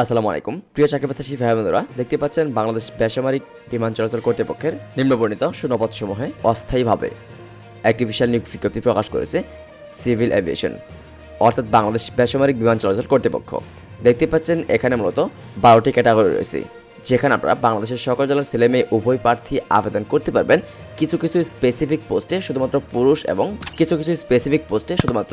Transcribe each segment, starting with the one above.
আসসালামু আলাইকুম। প্রিয় চাকরি প্রত্যাশী ভাই বোনেরা, দেখতে পাচ্ছেন বাংলাদেশ বেসামরিক বিমান চলাচল কর্তৃপক্ষের নিম্নবর্ণিত সুনপদসমূহে অস্থায়ীভাবে একটি বিশাল নিয়োগ বিজ্ঞপ্তি প্রকাশ করেছে সিভিল এভিয়েশন, অর্থাৎ বাংলাদেশ বেসামরিক বিমান চলাচল কর্তৃপক্ষ। দেখতে পাচ্ছেন এখানে মূলত বারোটি ক্যাটাগরি রয়েছে। যেখানে আপনারা বাংলাদেশের সকল জেলার ছেলে মেয়ে উভয় প্রার্থী আবেদন করতে পারবেন। কিছু কিছু স্পেসিফিক পোস্টে শুধুমাত্র পুরুষ এবং কিছু কিছু স্পেসিফিক পোস্টে শুধুমাত্র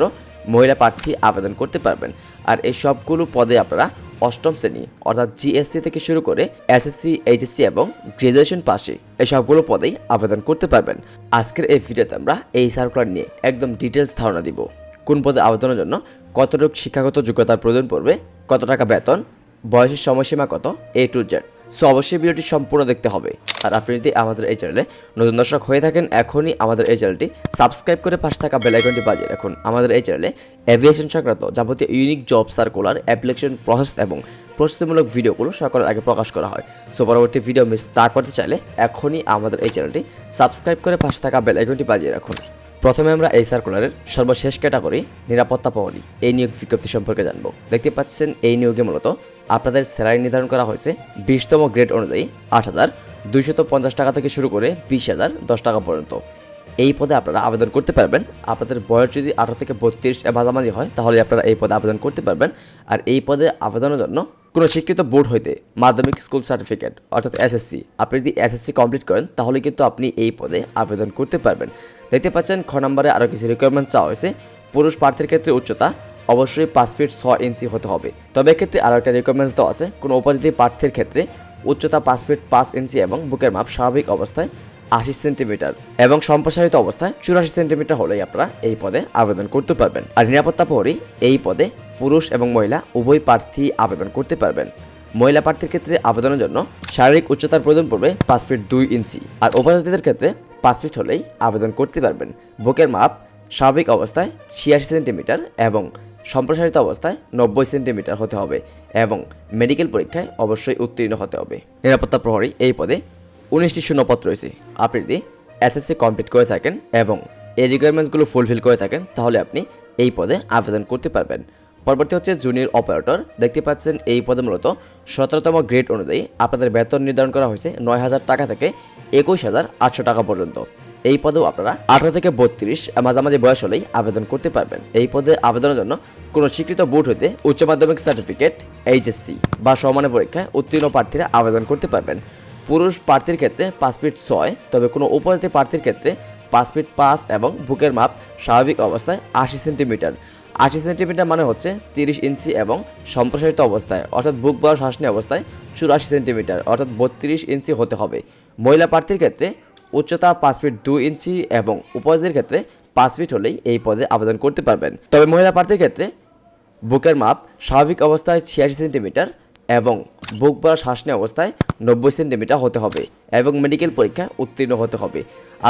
মহিলা প্রার্থী আবেদন করতে পারবেন। আর এই সবগুলো পদে আপনারা অষ্টম শ্রেণি অর্থাৎ জিএসসি থেকে শুরু করে এসএসসি এইচএসসি এবং গ্রাজুয়েশন পাশে এই সবগুলো পদেই আবেদন করতে পারবেন। আজকের এই ভিডিওতে আমরা এই সার্কুলার নিয়ে একদম ডিটেলস ধারণা দিব। কোন পদে আবেদনের জন্য কতটুকু শিক্ষাগত যোগ্যতার প্রয়োজন পড়বে, কত টাকা বেতন, বয়সের সময়সীমা কত এ টু জেড সো অবশ্যই ভিডিওটি সম্পূর্ণ দেখতে হবে। আর আপনি যদি আমাদের এই চ্যানেলে নতুন দর্শক হয়ে থাকেন, এখনই আমাদের এই চ্যানেলটি সাবস্ক্রাইব করে পাশে থাকা বেল আইকনটি বাজিয়ে রাখুন। আমাদের এই চ্যানেলে এভিয়েশন সংক্রান্ত যাবতীয় unique job circular, application process এবং প্রস্তুতিমূলক ভিডিওগুলো সকলের আগে প্রকাশ করা হয়। সো পরবর্তী ভিডিও মিস না করতে চাইলে এখনই আমাদের এই চ্যানেলটি সাবস্ক্রাইব করে পাশে থাকা বেল আইকনটি বাজিয়ে রাখুন। প্রথমে আমরা এই সার্কুলারের সর্বশেষ ক্যাটাগরি নিরাপত্তা প্রহরী এই নিয়োগ বিজ্ঞপ্তি সম্পর্কে জানব। দেখতে পাচ্ছেন, এই নিয়োগে মূলত আপনাদের স্যালারি নির্ধারণ করা হয়েছে বিশতম গ্রেড অনুযায়ী আট হাজার দুইশত পঞ্চাশ টাকা থেকে শুরু করে বিশ হাজার দশ টাকা পর্যন্ত। এই পদে আপনারা আবেদন করতে পারবেন। আপনাদের বয়স যদি আঠারো থেকে বত্রিশ মাঝামাঝি হয়, তাহলে আপনারা এই পদে আবেদন করতে পারবেন। আর এই পদে আবেদনের জন্য কোনো শিক্ষিত বোর্ড হইতে মাধ্যমিক স্কুল সার্টিফিকেট, অর্থাৎ এসএসসি আপনি যদি এসএসসি কমপ্লিট করেন, তাহলে কিন্তু আপনি এই পদে আবেদন করতে পারবেন। দেখতে পাচ্ছেন, খ নম্বরে আরও কিছু রিকোয়ারমেন্ট চাওয়া হয়েছে। পুরুষ প্রার্থীর ক্ষেত্রে উচ্চতা অবশ্যই পাঁচ ফিট ছ ইঞ্চি হতে হবে। তবে এক্ষেত্রে আরও একটা রিকোয়ারমেন্টস দেওয়া আছে, কোনো উপজাতি প্রার্থীর ক্ষেত্রে উচ্চতা পাঁচ ফিট পাঁচ ইঞ্চি এবং বুকের মাপ স্বাভাবিক অবস্থায় আশি সেন্টিমিটার এবং সম্প্রসারিত অবস্থায় চুরাশি সেন্টিমিটার হলেই আপনারা এই পদে আবেদন করতে পারবেন। আর নিরাপত্তা প্রহরী এই পদে পুরুষ এবং মহিলা উভয় প্রার্থী আবেদন করতে পারবেন। মহিলা প্রার্থীর ক্ষেত্রে আবেদনের জন্য শারীরিক উচ্চতার প্রয়োজন পড়বে পাঁচ ফিট দুই ইঞ্চি আর উপজাতিদের ক্ষেত্রে পাঁচ ফিট হলেই আবেদন করতে পারবেন। বুকের মাপ স্বাভাবিক অবস্থায় ছিয়াশি সেন্টিমিটার এবং সম্প্রসারিত অবস্থায় নব্বই সেন্টিমিটার হতে হবে এবং মেডিকেল পরীক্ষায় অবশ্যই উত্তীর্ণ হতে হবে। নিরাপত্তা প্রহরী এই পদে উনিশটি শূন্যপদ রয়েছে। আপনি যদি এসএসসি কমপ্লিট করে থাকেন এবং এই রিকোয়ারমেন্টসগুলো ফুলফিল করে থাকেন, তাহলে আপনি এই পদে আবেদন করতে পারবেন। পরবর্তী হচ্ছে জুনিয়র অপারেটর। দেখতে পাচ্ছেন এই পদে মূলত সতেরোতম গ্রেড অনুযায়ী আপনাদের বেতন নির্ধারণ করা হয়েছে নয় হাজার টাকা থেকে একুশ হাজার আটশো টাকা পর্যন্ত। এই পদেও আপনারা আঠারো থেকে বত্রিশ মাঝামাঝি বয়স হলেই আবেদন করতে পারবেন। এই পদে আবেদনের জন্য কোনো স্বীকৃত বোর্ড হইতে উচ্চ মাধ্যমিক সার্টিফিকেট, এইচএসসি বা সমানের পরীক্ষায় উত্তীর্ণ প্রার্থীরা আবেদন করতে পারবেন। পুরুষ প্রার্থীর ক্ষেত্রে পাঁচ ফিট ছয়, তবে কোনো উপজাতি প্রার্থীর ক্ষেত্রে পাঁচ ফিট পাঁচ এবং বুকের মাপ স্বাভাবিক অবস্থায় আশি সেন্টিমিটার। আশি সেন্টিমিটার মানে হচ্ছে তিরিশ ইঞ্চি এবং সম্প্রসারিত অবস্থায়, অর্থাৎ বুক বা শ্বাসনী অবস্থায় চুরাশি সেন্টিমিটার, অর্থাৎ বত্রিশ ইঞ্চি হতে হবে। মহিলা প্রার্থীর ক্ষেত্রে উচ্চতা পাঁচ ফিট দু ইঞ্চি এবং উপজাতির ক্ষেত্রে পাঁচ ফিট হলেই এই পদে আবেদন করতে পারবেন। তবে মহিলা প্রার্থীর ক্ষেত্রে বুকের মাপ স্বাভাবিক অবস্থায় ছিয়াশি সেন্টিমিটার এবং বুক বা শ্বাসনী অবস্থায় নব্বই সেন্টিমিটার হতে হবে এবং মেডিকেল পরীক্ষা উত্তীর্ণ হতে হবে।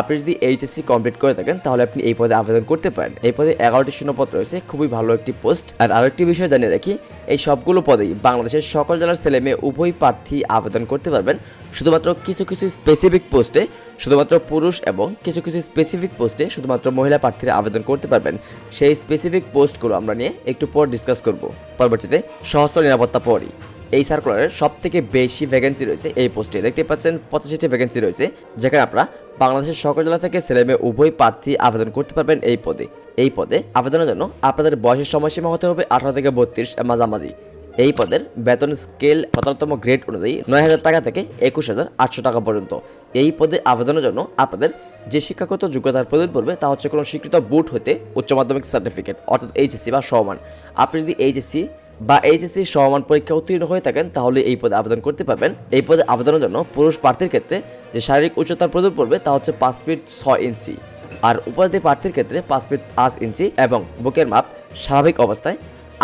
আপনি যদি এইচএসসি কমপ্লিট করে থাকেন, তাহলে আপনি এই পদে আবেদন করতে পারেন। এই পদে এগারোটি শূন্যপদ রয়েছে, খুবই ভালো একটি পোস্ট। আর আরও একটি বিষয় জানিয়ে রাখি, এই সবগুলো পদেই বাংলাদেশের সকল জেলার ছেলে মেয়ে উভয় প্রার্থী আবেদন করতে পারবেন। শুধুমাত্র কিছু কিছু স্পেসিফিক পোস্টে শুধুমাত্র পুরুষ এবং কিছু কিছু স্পেসিফিক পোস্টে শুধুমাত্র মহিলা প্রার্থীরা আবেদন করতে পারবেন। সেই স্পেসিফিক পোস্টগুলো আমরা নিয়ে একটু পর ডিসকাস করব। পরবর্তীতে সহস্র নিরাপত্তা পরই। এই সার্কুলারের সব থেকে বেশি ভ্যাকেন্সি রয়েছে এই পোস্টে দেখতে পাচ্ছেন, পঁচাশিটি ভ্যাকেন্সি রয়েছে, যেখানে আপনারা বাংলাদেশের সকল জেলা থেকে ছেলে মেয়ে উভয় প্রার্থী আবেদন করতে পারবেন এই পদে। এই পদে আবেদনের জন্য আপনাদের বয়সের সময়সীমা হতে হবে আঠারো থেকে বত্রিশ মাঝামাঝি। এই পদের বেতন স্কেল সতেরোতম গ্রেড অনুযায়ী নয় হাজার টাকা থেকে একুশ হাজার আটশো টাকা পর্যন্ত। এই পদে আবেদনের জন্য আপনাদের যে শিক্ষাগত যোগ্যতার প্রয়োজন পড়বে তা হচ্ছে কোনো স্বীকৃত বুট হতে উচ্চ মাধ্যমিক সার্টিফিকেট অর্থাৎ এইচএসসি বা সমান। আপনি যদি এইচএসসি বা এইচএসসি সমান পরীক্ষা উত্তীর্ণ হয়ে থাকেন, তাহলে এই পদে আবেদন করতে পারবেন। এই পদে আবেদনের জন্য পুরুষ প্রার্থীর ক্ষেত্রে যে শারীরিক উচ্চতার প্রয়োজন পড়বে তা হচ্ছে পাঁচ ফিট ছয় ইঞ্চি। আর উপাধি প্রার্থীর ক্ষেত্রে পাঁচ ফিট পাঁচ ইঞ্চি এবং বুকের মাপ স্বাভাবিক অবস্থায়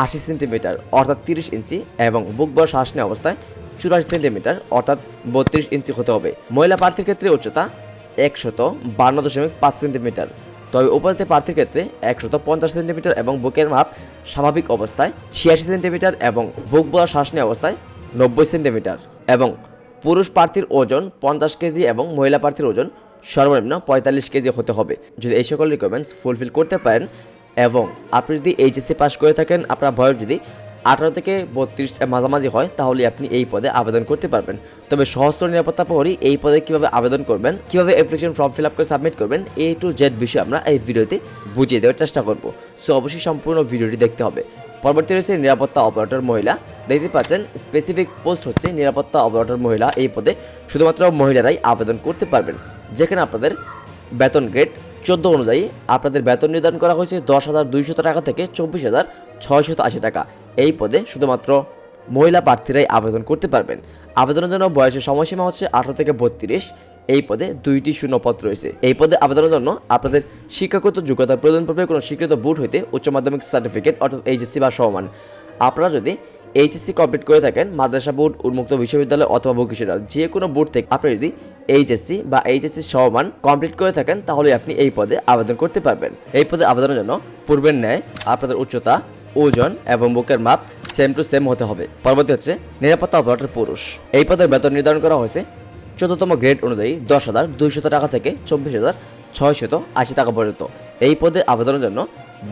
আশি সেন্টিমিটার, অর্থাৎ তিরিশ ইঞ্চি এবং বুক বয়স শ্বাসনী অবস্থায় চুরাশি সেন্টিমিটার, অর্থাৎ বত্রিশ ইঞ্চি হতে হবে। মহিলা প্রার্থীর ক্ষেত্রে উচ্চতা একশত বান্ন দশমিক পাঁচ সেন্টিমিটার। তবে উপাধিতে প্রার্থীর ক্ষেত্রে একশত পঞ্চাশ সেন্টিমিটার এবং বুকের মাপ স্বাভাবিক অবস্থায় ছিয়াশি সেন্টিমিটার এবং বুক বয়া শ্বাসনী অবস্থায় নব্বই সেন্টিমিটার এবং পুরুষ প্রার্থীর ওজন পঞ্চাশ কেজি এবং মহিলা প্রার্থীর ওজন সর্বনিম্ন পঁয়তাল্লিশ কেজি হতে হবে। যদি এই সকল রিকোয়ারমেন্টস ফুলফিল করতে পারেন এবং আপনি যদি এইচএসসি পাস করে থাকেন, আপনার বয়স যদি আঠারো থেকে বত্রিশ মাঝামাঝি হয় তাহলে আপনি এই পদে আবেদন করতে পারবেন। তবে সহস্র নিরাপত্তা প্রহরী এই পদে কীভাবে আবেদন করবেন, কীভাবে অ্যাপ্লিকেশন ফর্ম ফিল আপ করে সাবমিট করবেন এ টু জেড বিষয়ে আমরা এই ভিডিওতে বুঝিয়ে দেওয়ার চেষ্টা করব। সো অবশ্যই সম্পূর্ণ ভিডিওটি দেখতে হবে। পরবর্তী রয়েছে নিরাপত্তা অপারেটর মহিলা। দেখতে পাচ্ছেন স্পেসিফিক পোস্ট হচ্ছে নিরাপত্তা অপারেটর মহিলা এই পদে শুধুমাত্র মহিলারাই আবেদন করতে পারবেন। যেখানে আপনাদের বেতন গ্রেড চোদ্দ অনুযায়ী আপনাদের বেতন নির্ধারণ করা হয়েছে দশ হাজার দুইশত টাকা থেকে চব্বিশ হাজার ছয়শত আশি টাকা। এই পদে শুধুমাত্র মহিলা প্রার্থীরাই আবেদন করতে পারবেন। আবেদনের জন্য বয়সের সময়সীমা হচ্ছে আঠারো থেকে বত্রিশ। এই পদে দুইটি শূন্যপদ রয়েছে। এই পদে আবেদনের জন্য আপনাদের শিক্ষাগত যোগ্যতার প্রয়োজন পড়বে কোনো স্বীকৃত বোর্ড হইতে উচ্চ মাধ্যমিক সার্টিফিকেট অর্থাৎ এইচএসসি বা সমান। আপনারা যদি এইচএসসি কমপ্লিট করে থাকেন, মাদ্রাসা বোর্ড, উন্মুক্ত বিশ্ববিদ্যালয় অথবা ভোকেশনাল যে কোনো বোর্ড থেকে আপনি যদি এইচএসসি বা এইচএসসি সমান কমপ্লিট করে থাকেন তাহলে আপনি এই পদে আবেদন করতে পারবেন। এই পদে আবেদনের জন্য পূর্বের ন্যায় আপনাদের উচ্চতা, ওজন এবং বুকের মাপ সেম টু সেম হতে হবে। পরবর্তী হচ্ছে নিরাপত্তা অপারেটর পুরুষ। এই পদের বেতন নির্ধারণ করা হয়েছে চোদ্দতম গ্রেড অনুযায়ী দশ হাজার দুইশত টাকা থেকে চব্বিশ হাজার ছয়শত আশি টাকা পর্যন্ত। এই পদে আবেদনের জন্য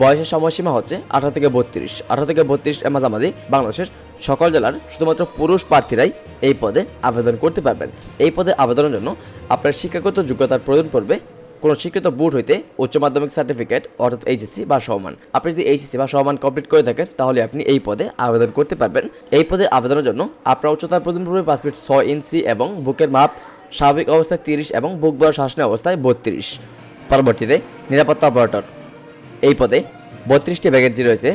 বয়সের সময়সীমা হচ্ছে আঠারো থেকে বত্রিশ। আঠারো থেকে বত্রিশ মাঝামাঝি বাংলাদেশের সকল জেলার শুধুমাত্র পুরুষ প্রার্থীরাই এই পদে আবেদন করতে পারবেন। এই পদে আবেদনের জন্য আপনার শিক্ষাগত যোগ্যতার প্রয়োজন পড়বে। কোনো স্বীকৃত বোর্ড হইতে উচ্চ মাধ্যমিক সার্টিফিকেট অর্থাৎ এইচএসসি বা সমান। আপনি যদি এইচএসসি বা সমান কমপ্লিট করে থাকেন, তাহলে আপনি এই পদে আবেদন করতে পারবেন। এই পদে আবেদনের জন্য আপনার উচ্চতার প্রয়োজন পড়বে পাঁচ ফিট ছয় ইঞ্চি এবং বুকের মাপ স্বাভাবিক অবস্থায় তিরিশ এবং বুক বড় শ্বাসনের অবস্থায় বত্রিশ। পরবর্তীতে নিরাপত্তা অপারেটর। এই পদে বত্রিশটি ভ্যাকেন্সি রয়েছে।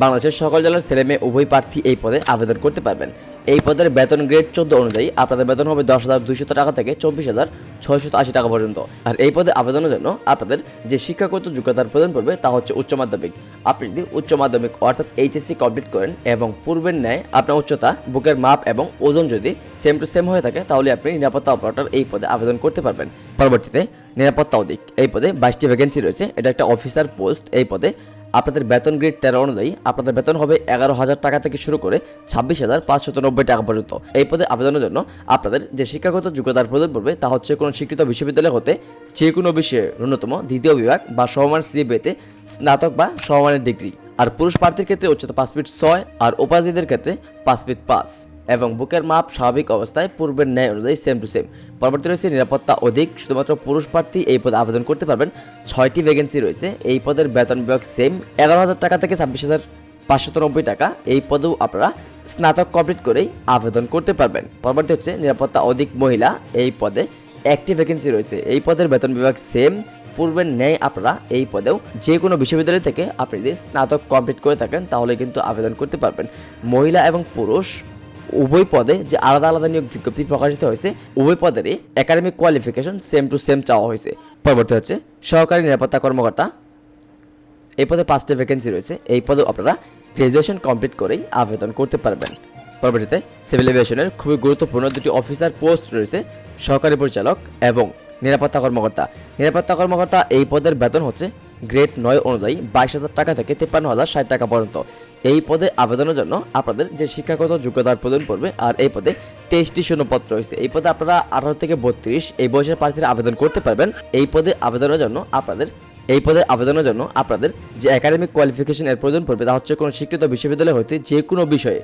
বাংলাদেশের সকল জেলার ছেলে মেয়ে উভয় প্রার্থী এই পদে আবেদন করতে পারবেন। এই পদের বেতন গ্রেড চোদ্দ অনুযায়ী আপনাদের বেতন হবে দশ হাজার দুইশত টাকা থেকে চব্বিশ হাজার ছয়শত আশি টাকা পর্যন্ত। আর এই পদে আবেদনের জন্য আপনাদের যে শিক্ষাগত যোগ্যতার প্রয়োজন পড়বে তা হচ্ছে উচ্চ মাধ্যমিক। আপনি যদি উচ্চ মাধ্যমিক অর্থাৎ এইচএসসি কমপ্লিট করেন এবং পূর্বের ন্যায় আপনার উচ্চতা, বুকের মাপ এবং ওজন যদি সেম টু সেম হয়ে থাকে, তাহলে আপনি নিরাপত্তা অপারেটর এই পদে আবেদন করতে পারবেন। পরবর্তীতে নিরাপত্তা অধিক। এই পদে বাইশটি ভ্যাকেন্সি রয়েছে। এটা একটা অফিসার পোস্ট এই পদে আপনাদের বেতন গ্রেড তেরো অনুযায়ী আপনাদের বেতন হবে এগারো হাজার টাকা থেকে শুরু করে ছাব্বিশ হাজার পাঁচশত নব্বই টাকা পর্যন্ত। এই পদে আবেদনের জন্য আপনাদের যে শিক্ষাগত যোগ্যতার প্রয়োজন পড়বে তা হচ্ছে কোনো স্বীকৃত বিশ্ববিদ্যালয় হতে যে কোনো বিষয়ে ন্যূনতম দ্বিতীয় বিভাগ বা সমমান সিএবিতে স্নাতক বা সমমানের ডিগ্রি। আর পুরুষ প্রার্থীর ক্ষেত্রে উচ্চতা পাঁচ ফিট ছয় আর উপাধিদের ক্ষেত্রে পাঁচ ফিট পাঁচ। এবং বুকের মাপ স্বাভাবিক অবস্থায় পূর্বের ন্যায় অনুযায়ী সেম টু সেম পরবর্তী রয়েছে নিরাপত্তা অধিক, শুধুমাত্র পুরুষ প্রার্থী এই পদে আবেদন করতে পারবেন। ছয়টি ভ্যাকেন্সি রয়েছে, এই পদের বেতন বিভাগ সেম এগারো হাজার টাকা থেকে ছাব্বিশ হাজার পাঁচশত নব্বই টাকা, এই পদেও আপনারা স্নাতক কমপ্লিট করেই আবেদন করতে পারবেন। পরবর্তী হচ্ছে নিরাপত্তা অধিক মহিলা, এই পদে একটি ভ্যাকেন্সি রয়েছে, এই পদের বেতন বিভাগ সেম পূর্বের ন্যায় আপনারা এই পদেও যে কোনো বিশ্ববিদ্যালয় থেকে আপনি যদি স্নাতক কমপ্লিট করে থাকেন, তাহলে কিন্তু আবেদন করতে পারবেন। মহিলা এবং পুরুষ উভয় পদে যে আলাদা আলাদা নিয়োগ বিজ্ঞপ্তি প্রকাশিত হয়েছে, উভয় পদেরই academic qualification same to same চাওয়া হয়েছে। পরবর্তী হচ্ছে সহকারী নিরাপত্তা কর্মকর্তা। এই পদে পাঁচটি ভ্যাকেন্সি রয়েছে। এই পদে আপনারা গ্রাজুয়েশন কমপ্লিট করেই আবেদন করতে পারবেন। পরবর্তীতে সিভিল এভিয়েশনের খুবই গুরুত্বপূর্ণ দুটি অফিসার পোস্ট রয়েছে, সহকারী পরিচালক এবং নিরাপত্তা কর্মকর্তা। নিরাপত্তা কর্মকর্তা এই পদের বেতন হচ্ছে গ্রেড নয় অনুযায়ী বাইশ হাজার টাকা থেকে তেপ্পান্ন হাজার ষাট টাকা পর্যন্ত। এই পদে আবেদনের জন্য আপনাদের যে শিক্ষাগত যোগ্যতার প্রয়োজন পড়বে আর এই পদে তেইশটি শূন্যপত্র রয়েছে। এই পদে আপনারা আঠারো থেকে বত্রিশ এই বয়সের প্রার্থীরা আবেদন করতে পারবেন। এই পদে আবেদনের জন্য আপনাদের, এই পদে আবেদনের জন্য আপনাদের যে একাডেমিক কোয়ালিফিকেশন এর প্রয়োজন পড়বে তা হচ্ছে কোনো স্বীকৃত বিশ্ববিদ্যালয় হতে যে কোনো বিষয়ে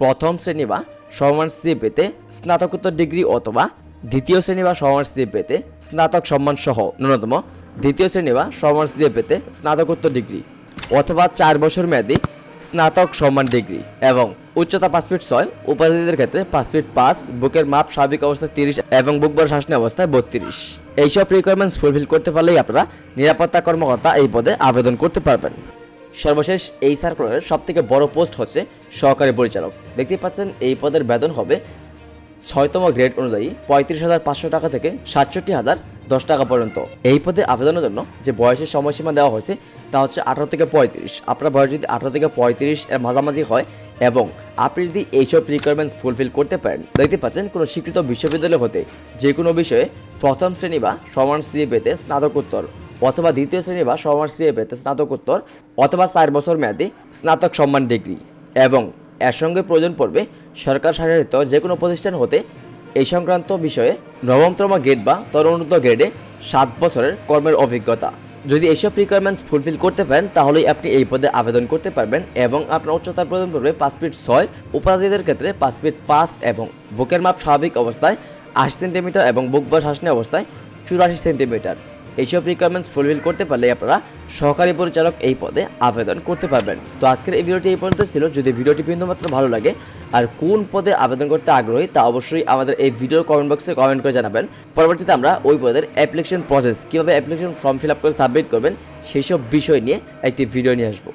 প্রথম শ্রেণি বা সমান সি পেতে স্নাতকোত্তর ডিগ্রি অথবা দ্বিতীয় শ্রেণি বা সমান সি পেতে স্নাতক সম্মান সহ ন্যূনতম দ্বিতীয় শ্রেণি বা সমান সি পেতে স্নাতকোত্তর ডিগ্রি অথবা চার বছর মেয়াদী স্নাতক সম্মান ডিগ্রি এবং উচ্চতা পাঁচ ফিট ছয়, উপাধিদের ক্ষেত্রে পাঁচ ফিট পাঁচ, বুকের মাপ স্বাভাবিক অবস্থায় তিরিশ এবং বুক বড় শাসনের অবস্থায় বত্রিশ। এইসব রিকোয়ারমেন্টস ফুলফিল করতে পারলেই আপনারা নিরাপত্তা কর্মকর্তা এই পদে আবেদন করতে পারবেন। সর্বশেষ এই সার্কুলারের সব থেকে বড় পোস্ট হচ্ছে সহকারী পরিচালক। দেখতে পাচ্ছেন এই পদের বেতন হবে ছয়তম গ্রেড অনুযায়ী পঁয়ত্রিশ হাজার পাঁচশো টাকা থেকে সাতষট্টি হাজার দশ টাকা পর্যন্ত। এই পদে আবেদনের জন্য যে বয়সের সময়সীমা দেওয়া হয়েছে, তা হচ্ছে আঠারো থেকে পঁয়ত্রিশ। আপনার বয়স যদি আঠারো থেকে পঁয়ত্রিশ এর মাঝামাঝি হয় এবং আপনি যদি এইসব রিকোয়ারমেন্টস ফুলফিল করতে পারেন, দেখতে পাচ্ছেন কোনো স্বীকৃত বিশ্ববিদ্যালয় হতে যে কোনো বিষয়ে প্রথম শ্রেণি বা সমান সিএ পেতে স্নাতকোত্তর অথবা দ্বিতীয় শ্রেণি বা সমান সিএ পেতে স্নাতকোত্তর অথবা চার বছর মেয়াদী স্নাতক সম্মান ডিগ্রি এবং এর সঙ্গে প্রয়োজন পড়বে সরকার স্বায়ত্ত যে কোনো প্রতিষ্ঠান হতে এই সংক্রান্ত বিষয়ে নবমতম গ্রেড বা তরুণোত্তর গ্রেডে সাত বছরের কর্মের অভিজ্ঞতা। যদি এইসব রিকোয়ারমেন্টস ফুলফিল করতে পারেন, তাহলেই আপনি এই পদে আবেদন করতে পারবেন এবং আপনার উচ্চতার প্রয়োজন পড়বে পাঁচ ফিট ছয় উপাধিদের ক্ষেত্রে পাঁচ ফিট পাঁচ এবং বুকের মাপ স্বাভাবিক অবস্থায় আশি সেন্টিমিটার এবং বুক বা শাসনী অবস্থায় চুরাশি সেন্টিমিটার এইসব রিকোয়ারমেন্টস ফুলফিল করতে পারলে আপনারা সহকারী পরিচালক এই পদে আবেদন করতে পারবেন। তো আজকের এই ভিডিওটি এই পর্যন্ত ছিল। যদি ভিডিওটি বিন্দুমাত্র ভালো লাগে আর কোন পদে আবেদন করতে আগ্রহী, তা অবশ্যই আমাদের এই ভিডিওর কমেন্ট বক্সে কমেন্ট করে জানাবেন। পরবর্তীতে আমরা ওই পদের অ্যাপ্লিকেশন প্রসেস কীভাবে অ্যাপ্লিকেশন ফর্ম ফিল আপ করে সাবমিট করবেন সেই সব বিষয় নিয়ে একটি ভিডিও নিয়ে আসব।